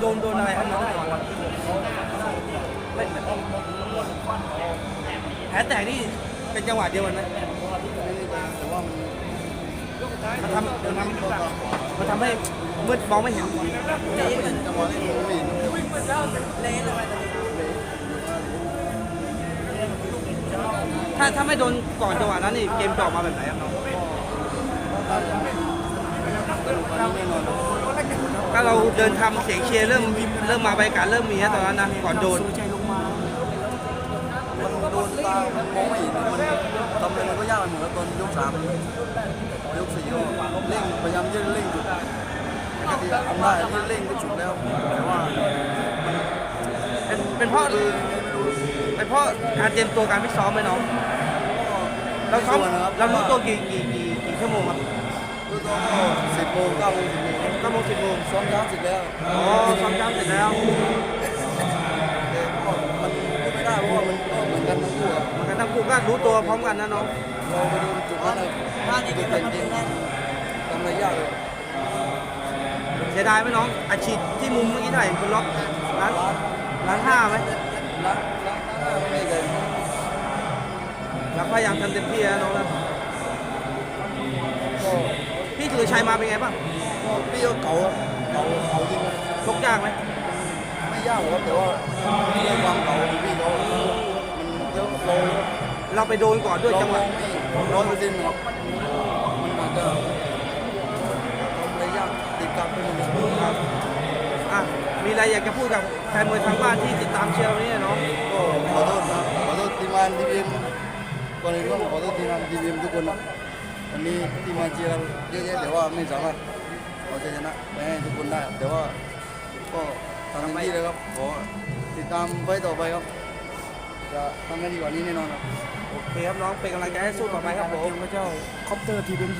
โดนโดนอะไรครับน้องไม่แผลแตกนี่เป็นจังหวะเดียวกันไหมแต่ว่ามันทำมันทำมันทำให้มืดมองไม่เห็นจังหวะนี้ผมไม่เห็นถ้าถ้าไม่โดนก่อนจังหวะนั้นนี่เกมจะออกมาแบบไหนครับน้อง ถ้าเราเดินทำเสียงเชียร์เริ่มเริ่มมาใบกาศเริ่มมีนะตอนนั้นนะก่อนโดนมันโดนตามองไม่เห็นมันทำอะไรมันก็ยากไปหมดแล้วตอนยกสามยกสี่ก็เร่งพยายามจะเร่งจุดปกติทำได้ที่เร่งก็จุดแล้วแต่ว่าเป็นเป็นเพราะเป็นเพราะการเตรียมตัวการฟิตซ้อมไหมน้อง เราซ้อมเรารู้ตัวกี่กี่กี่กี่ชั่วโมงครับ รู้ตัวก็สิบโมงเก้าโมงสิบโมงเก้าโมงสิบโมงซ้อมเช้าเสร็จแล้วอ๋อซ้อมเช้าเสร็จแล้วแต่ก็มันพูดไม่ได้เพราะว่ามันก็เหมือนกันทั้งคู่อะมันกันทั้งคู่ก็รู้ตัวพร้อมกันนะน้องเราไปดูจุดนั้นเลยจุดเด่นจริงทำอะไรยากเลยเสียดายไหมน้องอาชีพที่มุมเมื่อกี้เท่าไหร่คุณล็อกล้านล้านห้าไหมละละไม่เลยเราพยายามทำเต็มที่นะน้องนะก็พี่ สุรชัยมาเป็นไงบ้างก็พี่ก็เก่าครับเก่าเก่าจริงนะชกยากไหมไม่ยากหรอกครับแต่ว่าเรื่องความเก่าของพี่เขามันเยอะเราเราไปโดนก่อนด้วยเราจังหมวะองไม่ร้อยเปอร์เซ็นต์หรอกมันอาจจะทำอะไรยากติดกับไปหมดเลยครับอะมีอะไรอยากจะพูดกับแฟนมวยทางบ้านที่ติดตามเชียร์วันนี้น้องก็ขอโทษนะขอโทษทีมงานทีมก่อนอื่นก็ขอโทษทีมงานทีมทุกคนนะ วันนี้ที่มาเชียร์เราเยอะแยะแต่ว่าไม่สามารถเอาชัยชนะไปให้ทุกคนได้แต่ว่าก็ทำเต็มที่เลยครับขอติดตามไว้ต่อไปครับ จะทำให้ดีกว่านี้แน่นอนครับ โอเคครับน้องเป็นกำลังใจให้สู้ต่อไปครับผม พระเจ้าคอปเตอร์ทีเอ็ม